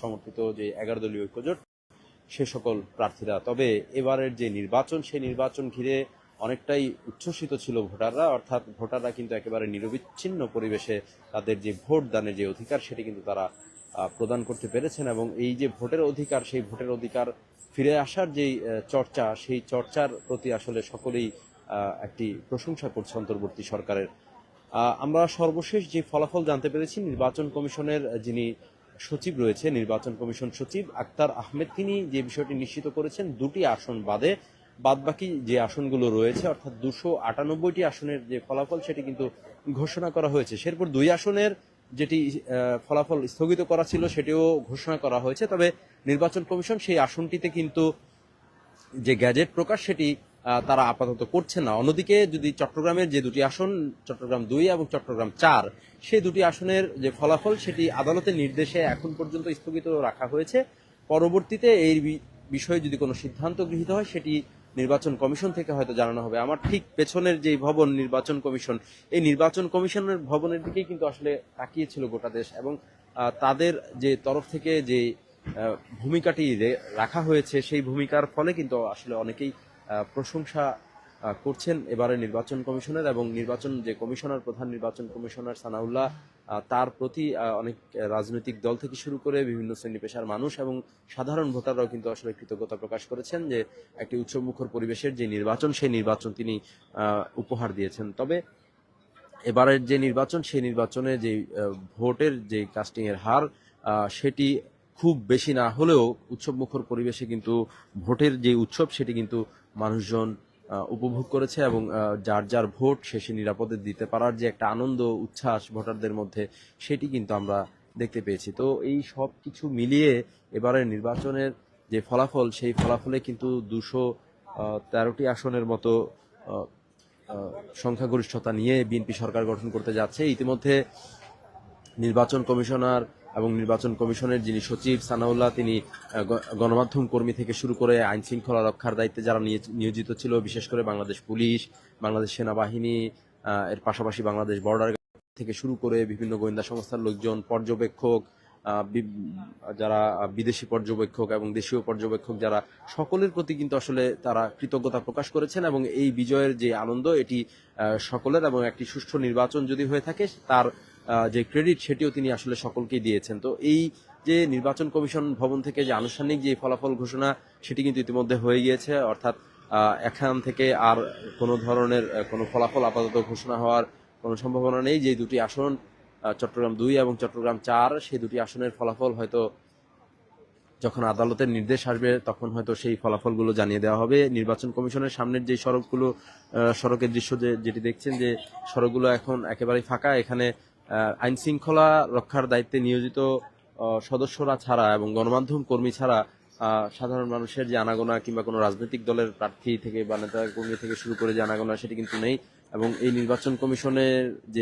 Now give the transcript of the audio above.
সমর্থিত যে এগারো দলীয় ঐক্যজোট সে সকল প্রার্থীরা। তবে এবারের যে নির্বাচন, সেই নির্বাচন ঘিরে অনেকটাই উচ্ছ্বসিত ছিল ভোটাররা, অর্থাৎ ভোটাররা কিন্তু একেবারে নিরবিচ্ছিন্ন পরিবেশে তাদের যে ভোট দানের যে অধিকার, সেটি কিন্তু তারা প্রদান করতে পেরেছেন এবং এই যে ভোটের অধিকার, সেই ভোটের অধিকার ফিরে আসার যেই চর্চা, সেই চর্চার প্রতি আসলে সকলেই একটি প্রশংসা করছে অন্তর্বর্তী সরকারের। আমরা সর্বশেষ যে ফলাফল জানতে পেরেছি, নির্বাচন কমিশনের যিনি সচিব রয়েছে, নির্বাচন কমিশন সচিব আক্তার আহমেদ। তিনি যে বিষয়টি নিশ্চিত করেছেন, দুটি আসন বাদে বাদবাকি যে আসনগুলো রয়েছে, অর্থাৎ দুশো আটানব্বইটি আসনের যে ফলাফল সেটি কিন্তু ঘোষণা করা হয়েছে। সেরপর দুই আসনের যেটি ফলাফল স্থগিত করা ছিল সেটিও ঘোষণা করা হয়েছে। তবে নির্বাচন কমিশন সেই আসনটিতে কিন্তু যে গ্যাজেট প্রকাশ সেটি তারা আপাতত করছে না। অন্যদিকে যদি চট্টগ্রামের যে দুটি আসন, চট্টগ্রাম দুই এবং চট্টগ্রাম চার, সেই দুটি আসনের যে ফলাফল, সেটি আদালতের নির্দেশে এখন পর্যন্ত স্থগিত রাখা হয়েছে। পরবর্তীতে এই বিষয়ে যদি কোনো সিদ্ধান্ত গৃহীত হয়, সেটি নির্বাচন কমিশন থেকে হয়তো জানানো হবে। আমার ঠিক পেছনের যে ভবন নির্বাচন কমিশন, এই নির্বাচন কমিশনের ভবনের দিকেই কিন্তু আসলে তাকিয়েছিল গোটা দেশ এবং তাদের যে তরফ থেকে যে ভূমিকাটি রাখা হয়েছে, সেই ভূমিকার ফলে কিন্তু আসলে অনেকেই প্রশংসা করছেন এবারে নির্বাচন কমিশনের এবং নির্বাচন যে কমিশনার, প্রধান নির্বাচন কমিশনার সানাউল্লাহ তার প্রতি অনেক রাজনৈতিক দল থেকে শুরু করে বিভিন্ন শ্রেণি পেশার মানুষ এবং সাধারণ ভোটাররাও কিন্তু আসলে কৃতজ্ঞতা প্রকাশ করেছেন যে একটি উৎসবমুখর পরিবেশের যে নির্বাচন, সেই নির্বাচন তিনি উপহার দিয়েছেন। তবে এবারের যে নির্বাচন, সেই নির্বাচনে যে ভোটের যে কাস্টিংয়ের হার সেটি খুব বেশি না হলেও উৎসবমুখর পরিবেশে কিন্তু ভোটের যে উৎসব সেটি কিন্তু মানুষজন উপভোগ করেছে এবং যার যার ভোট শেষে নিরাপদে দিতে পারার যে একটা আনন্দ, উচ্ছ্বাস ভোটারদের মধ্যে সেটি কিন্তু আমরা দেখতে পেয়েছি। তো এই সব কিছু মিলিয়ে এবারের নির্বাচনের যে ফলাফল, সেই ফলাফলে কিন্তু দুশো তেরোটি আসনের মতো সংখ্যাগরিষ্ঠতা নিয়ে বিএনপি সরকার গঠন করতে যাচ্ছে। ইতিমধ্যে নির্বাচন কমিশনার এবং নির্বাচন কমিশনের যিনি সচিব সানাউল্লাহ, তিনি গণমাধ্যম কর্মী থেকে শুরু করে আইন শৃঙ্খলা রক্ষার দায়িত্বে যারা নিয়ে- নিয়োজিত ছিল, বিশেষ করে বাংলাদেশ পুলিশ, বাংলাদেশ সেনাবাহিনী এর পাশাপাশি বাংলাদেশ বর্ডার থেকে শুরু করে বিভিন্ন গোয়েন্দা সংস্থার লোকজন, পর্যবেক্ষক যারা বিদেশি পর্যবেক্ষক এবং দেশীয় পর্যবেক্ষক, যারা সকলের প্রতি কিন্তু আসলে তারা কৃতজ্ঞতা প্রকাশ করেছেন এবং এই বিজয়ের যে আনন্দ, এটি সকলের এবং একটি সুষ্ঠু নির্বাচন যদি হয়ে থাকে, তার যে ক্রেডিট সেটিও তিনি আসলে সকলকেই দিয়েছেন। তো এই যে নির্বাচন কমিশন ভবন থেকে যে আনুষ্ঠানিক যে ফলাফল ঘোষণা, সেটি কিন্তু ইতিমধ্যে হয়ে গিয়েছে। অর্থাৎ এখান থেকে আর কোনো ধরনের কোনো ফলাফল আপাতত ঘোষণা হওয়ার কোনো সম্ভাবনা নেই। যে দুটি আসন চট্টগ্রাম দুই এবং চট্টগ্রাম চার, সেই দুটি আসনের ফলাফল হয়তো যখন আদালতের নির্দেশ আসবে, তখন হয়তো সেই ফলাফলগুলো জানিয়ে দেওয়া হবে। নির্বাচন কমিশনের সামনের যে সড়কগুলো সড়কের দৃশ্য যে, যেটি দেখছেন যে, সড়কগুলো এখন একেবারেই ফাঁকা। এখানে আইন শৃঙ্খলা রক্ষার দায়িত্বে নিয়োজিত সদস্যরা ছাড়া এবং গণমাধ্যম কর্মী ছাড়া সাধারণ মানুষের যে আনাগোনা কিংবা কোনো রাজনৈতিক দলের প্রার্থী থেকে বা নেতা কর্মী থেকে শুরু করে যে আনাগোনা সেটি কিন্তু নেই এবং এই নির্বাচন কমিশনের যে